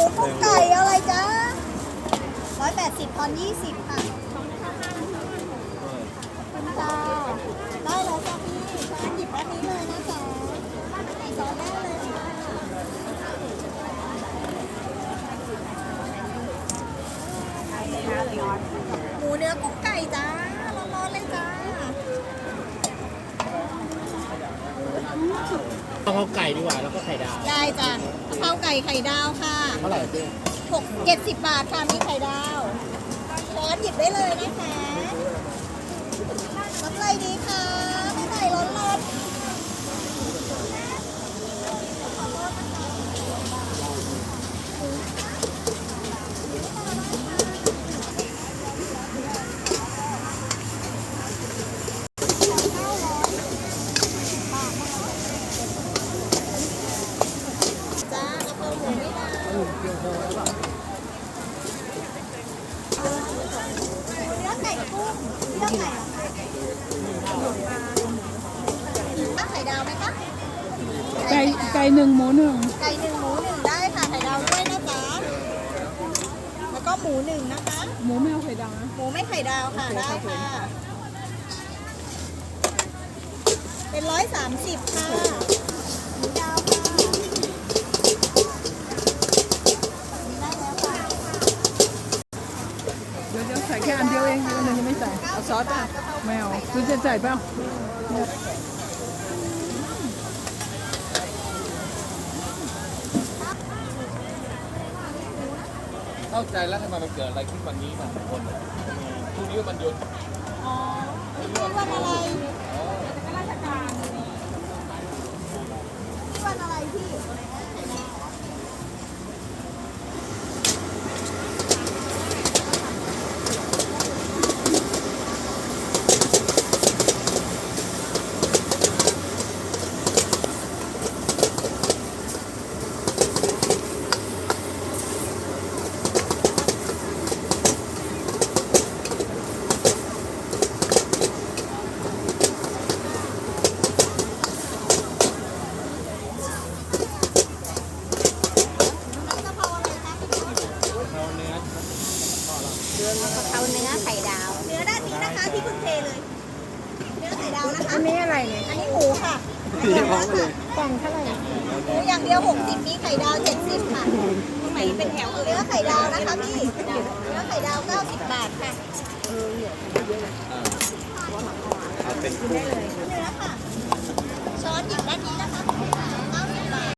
มูพวไก่อะไรจ้าร้อยแปดสิบตอนยี่สิบค่ะได้แล้จ้าพี่จิบร้นนี้เลยนะจ๊ะไก่ซอสได้เลยค่ะหมูเนื้อกุ้งไก่จ้าร้อนๆเลยจ้าต้องเอาไก่ดีกว่าแล้วก็ไข่ดาวได้จ้า เพราไก่ไข่ดาวค่ะเท่าไหร่เจ๊หกเจ็ดสิบบาทค่ะมีไข่ดาวช้อนหยิบได้เลยนะคะรับอะไรดีคะไม่ไข่ร้อนๆจ้ากะเพราหมู ไม่ดาวเนื้อไก่กุ้งเนื้อไก่ถ้าไข่ดาวไหมคะ ไก่ไก่หนึ่งหมูหนึ่งไก่หนึ่งหมูหนึ่งได้ค่ะ ไข่ดาวด้วยนะจ๊ะ แล้วก็หมูหนึ่งนะคะ หมูไม่เอาไข่ดาวนะหมูไม่ไข่ดาวค่ะ ได้ค่ะ เป็นร้อยสามสิบค่ะหมูดาวค่ะได้แล้วค่ะ เดี๋ยวใส่แค่อันเดียวเองอันหนึ่งยังไม่ใส่ เอาซอสป่ะไม่เอาคุณจะใส่เปล่าเข้าใจแล้วทำไมมันเกิดอะไรขึ้นวันนี้สองคนพรุ่งนี้วันหยุดอ๋อนี่วันอะไร กะเพราเนื้อไข่ดาว เนื้อด้านนี้นะคะที่คุณเทเลย เนื้อไข่ดาวนะคะ อันนี้อะไรเนี่ยอันนี้หมูค่ะหมูองเท่าไหร่หูอย่างเดียวหกสิบมีไข่ดาวเจ็ดสิค่ะทำไมเป็นแถวเนื้อไข่ดาวนะคะพี่ เนื้อไข่ดาวเก้าสิบบาทค่ะเป็นเนื้อค่ะ ช้อนหยิบด้านนี้นะคะ